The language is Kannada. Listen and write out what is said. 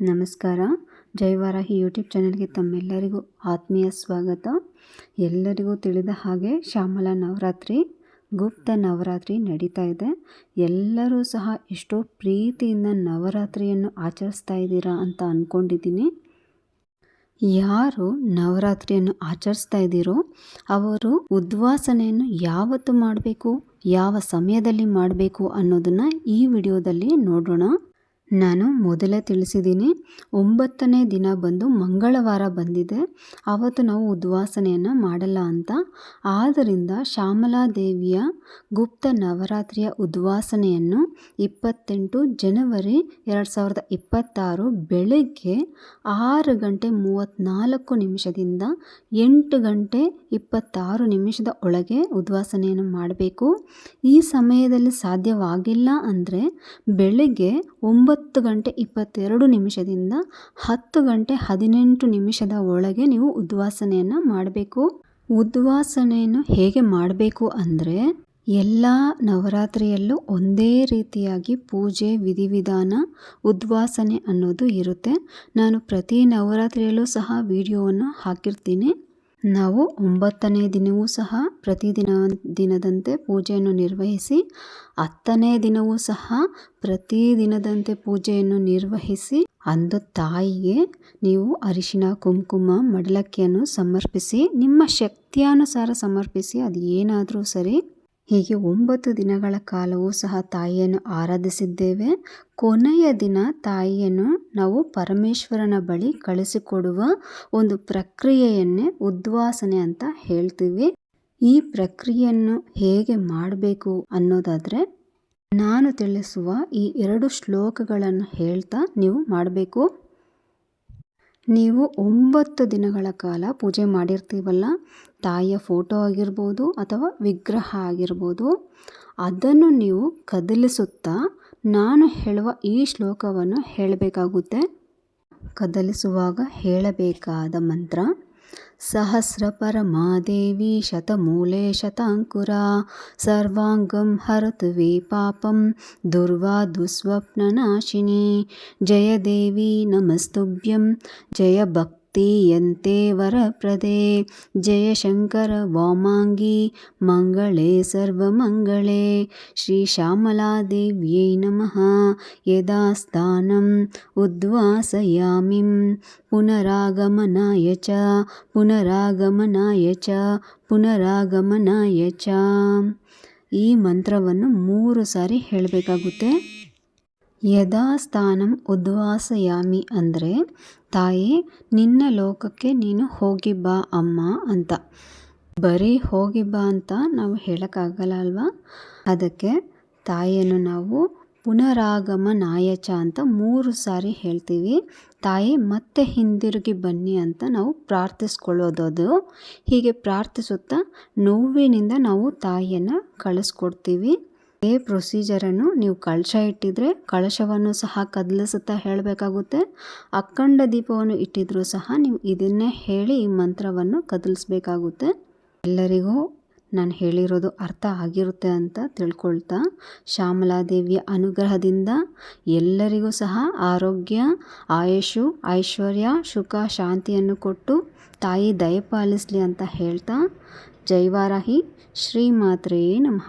ನಮಸ್ಕಾರ. ಜೈವಾರಾಹಿ ಯೂಟ್ಯೂಬ್ ಚಾನಲ್ಗೆ ತಮ್ಮೆಲ್ಲರಿಗೂ ಆತ್ಮೀಯ ಸ್ವಾಗತ. ಎಲ್ಲರಿಗೂ ತಿಳಿದ ಹಾಗೆ ಶ್ಯಾಮಲ ನವರಾತ್ರಿ, ಗುಪ್ತ ನವರಾತ್ರಿ ನಡೀತಾ ಇದೆ. ಎಲ್ಲರೂ ಸಹ ಎಷ್ಟೋ ಪ್ರೀತಿಯಿಂದ ನವರಾತ್ರಿಯನ್ನು ಆಚರಿಸ್ತಾ ಇದ್ದೀರಾ ಅಂತ ಅಂದ್ಕೊಂಡಿದ್ದೀನಿ ಯಾರು ನವರಾತ್ರಿಯನ್ನು ಆಚರಿಸ್ತಾ ಇದ್ದೀರೋ ಅವರು ಉದ್ವಾಸನೆಯನ್ನು ಯಾವತ್ತು ಮಾಡಬೇಕು, ಯಾವ ಸಮಯದಲ್ಲಿ ಮಾಡಬೇಕು ಅನ್ನೋದನ್ನು ಈ ವಿಡಿಯೋದಲ್ಲಿ ನೋಡೋಣ. ನಾನು ಮೊದಲೇ ತಿಳಿಸಿದ್ದೀನಿ, ಒಂಬತ್ತನೇ ದಿನ ಬಂದು ಮಂಗಳವಾರ ಬಂದಿದೆ. ಆವತ್ತು ನಾವು ಉದ್ವಾಸನೆಯನ್ನು ಮಾಡಲ್ಲ ಅಂತ. ಆದ್ದರಿಂದ ಶ್ಯಾಮಲಾದೇವಿಯ ಗುಪ್ತ ನವರಾತ್ರಿಯ ಉದ್ವಾಸನೆಯನ್ನು ಇಪ್ಪತ್ತೆಂಟು ಜನವರಿ ಎರಡು ಸಾವಿರದ ಇಪ್ಪತ್ತಾರು ಬೆಳಗ್ಗೆ ಆರು ಗಂಟೆ ಮೂವತ್ತ್ನಾಲ್ಕು ನಿಮಿಷದಿಂದ ಎಂಟು ಗಂಟೆ ಇಪ್ಪತ್ತಾರು ನಿಮಿಷದ ಒಳಗೆ ಉದ್ವಾಸನೆಯನ್ನು ಮಾಡಬೇಕು. ಈ ಸಮಯದಲ್ಲಿ ಸಾಧ್ಯವಾಗಿಲ್ಲ ಅಂದರೆ ಬೆಳಗ್ಗೆ ಒಂಬತ್ತು ಒಂಬತ್ತು ಗಂಟೆ ಇಪ್ಪತ್ತೆರಡು ನಿಮಿಷದಿಂದ ಹತ್ತು ಗಂಟೆ ಹದಿನೆಂಟು ನಿಮಿಷದ ಒಳಗೆ ನೀವು ಉದ್ವಾಸನೆಯನ್ನು ಮಾಡಬೇಕು. ಉದ್ವಾಸನೆಯನ್ನು ಹೇಗೆ ಮಾಡಬೇಕು ಅಂದರೆ ಎಲ್ಲ ನವರಾತ್ರಿಯಲ್ಲೂ ಒಂದೇ ರೀತಿಯಾಗಿ ಪೂಜೆ, ವಿಧಿವಿಧಾನ, ಉದ್ವಾಸನೆ ಅನ್ನೋದು ಇರುತ್ತೆ. ನಾನು ಪ್ರತಿ ನವರಾತ್ರಿಯಲ್ಲೂ ಸಹ ವಿಡಿಯೋವನ್ನು ಹಾಕಿರ್ತೀನಿ. ನಾವು ಒಂಬತ್ತನೇ ದಿನವೂ ಸಹ ಪ್ರತಿದಿನ ದಿನದಂತೆ ಪೂಜೆಯನ್ನು ನಿರ್ವಹಿಸಿ, ಹತ್ತನೇ ದಿನವೂ ಸಹ ಪ್ರತಿದಿನದಂತೆ ಪೂಜೆಯನ್ನು ನಿರ್ವಹಿಸಿ, ಅಂದು ತಾಯಿಗೆ ನೀವು ಅರಿಶಿನ ಕುಂಕುಮ, ಮಡಲಕ್ಕಿಯನ್ನು ಸಮರ್ಪಿಸಿ, ನಿಮ್ಮ ಶಕ್ತಿಯಾನುಸಾರ ಸಮರ್ಪಿಸಿ, ಅದು ಏನಾದರೂ ಸರಿ ಹೀಗೆ ಒಂಬತ್ತು ದಿನಗಳ ಕಾಲವೂ ಸಹ ತಾಯಿಯನ್ನು ಆರಾಧಿಸಿದ್ದೇವೆ. ಕೊನೆಯ ದಿನ ತಾಯಿಯನ್ನು ನಾವು ಪರಮೇಶ್ವರನ ಬಳಿ ಕಳಿಸಿಕೊಡುವ ಒಂದು ಪ್ರಕ್ರಿಯೆಯನ್ನೇ ಉದ್ವಾಸನೆ ಅಂತ ಹೇಳ್ತೀವಿ. ಈ ಪ್ರಕ್ರಿಯೆಯನ್ನು ಹೇಗೆ ಮಾಡಬೇಕು ಅನ್ನೋದಾದರೆ ನಾನು ತಿಳಿಸುವ ಈ ಎರಡು ಶ್ಲೋಕಗಳನ್ನು ಹೇಳ್ತಾ ನೀವು ಮಾಡಬೇಕು. ನೀವು ಒಂಬತ್ತು ದಿನಗಳ ಕಾಲ ಪೂಜೆ ಮಾಡಿರ್ತೀವಲ್ಲ, ತಾಯಿಯ ಫೋಟೋ ಆಗಿರ್ಬೋದು ಅಥವಾ ವಿಗ್ರಹ ಆಗಿರ್ಬೋದು, ಅದನ್ನು ನೀವು ಕದಲಿಸುತ್ತಾ ನಾನು ಹೇಳುವ ಈ ಶ್ಲೋಕವನ್ನು ಹೇಳಬೇಕಾಗುತ್ತೆ. ಕದಲಿಸುವಾಗ ಹೇಳಬೇಕಾದ ಮಂತ್ರ सहस्रपरमादेवी शतमूले शताङ्कुरा सर्वाङ्गं हरतु वे पापं दुर्वा दुःस्वप्ननाशिनी जयदेवी नमस्तुभ्यं जय भक् यन्ते वरप्रदे जयशङ्कर वामाङ्गी मङ्गले सर्वमङ्गले श्रीश्यामलादेव्यै नमः यदा स्थानम् उद्वासयामिं पुनरागमनाय च पुनरागमनाय च ಪುನರಾಗಮನಾಯ ಚ ಈ ಮಂತ್ರವನ್ನು ಮೂರು ಸಾರಿ ಹೇಳಬೇಕಾಗುತ್ತೆ ಯಥಾಸ್ಥಾನಂ ಉದ್ವಾಸಯಾಮಿ ಅಂದರೆ, ತಾಯಿ, ನಿನ್ನ ಲೋಕಕ್ಕೆ ನೀನು ಹೋಗಿ ಬಾ ಅಮ್ಮ ಅಂತ. ಬರೀ ಹೋಗಿ ಬಾ ಅಂತ ನಾವು ಹೇಳೋಕ್ಕಾಗಲ್ಲ ಅಲ್ವಾ? ಅದಕ್ಕೆ ತಾಯಿಯನ್ನು ನಾವು ಪುನರಾಗಮ ನಾಯಚ ಅಂತ ಮೂರು ಸಾರಿ ಹೇಳ್ತೀವಿ. ತಾಯಿ, ಮತ್ತೆ ಹಿಂದಿರುಗಿ ಬನ್ನಿ ಅಂತ ನಾವು ಪ್ರಾರ್ಥಿಸ್ಕೊಳ್ಳೋದು ಅದು. ಹೀಗೆ ಪ್ರಾರ್ಥಿಸುತ್ತಾ ನೋವಿನಿಂದ ನಾವು ತಾಯಿಯನ್ನು ಕಳಿಸ್ಕೊಡ್ತೀವಿ. ಇದೇ ಪ್ರೊಸೀಜರನ್ನು ನೀವು ಕಳಶ ಇಟ್ಟಿದ್ರೆ ಕಳಶವನ್ನು ಸಹ ಕದಲಿಸುತ್ತಾ ಹೇಳಬೇಕಾಗುತ್ತೆ. ಅಖಂಡ ದೀಪವನ್ನು ಇಟ್ಟಿದ್ರೂ ಸಹ ನೀವು ಇದನ್ನೇ ಹೇಳಿ ಈ ಮಂತ್ರವನ್ನು ಕದಲಿಸ್ಬೇಕಾಗುತ್ತೆ. ಎಲ್ಲರಿಗೂ ನಾನು ಹೇಳಿರೋದು ಅರ್ಥ ಆಗಿರುತ್ತೆ ಅಂತ ತಿಳ್ಕೊಳ್ತಾ ಶ್ಯಾಮಲಾದೇವಿಯ ಅನುಗ್ರಹದಿಂದ ಎಲ್ಲರಿಗೂ ಸಹ ಆರೋಗ್ಯ ಆಯುಷು ಐಶ್ವರ್ಯ, ಸುಖ, ಶಾಂತಿಯನ್ನು ಕೊಟ್ಟು ತಾಯಿ ದಯಪಾಲಿಸಲಿ ಅಂತ ಹೇಳ್ತಾ ಜೈವಾರಾಹಿ ಶ್ರೀಮಾತ್ರೇ ನಮಃ.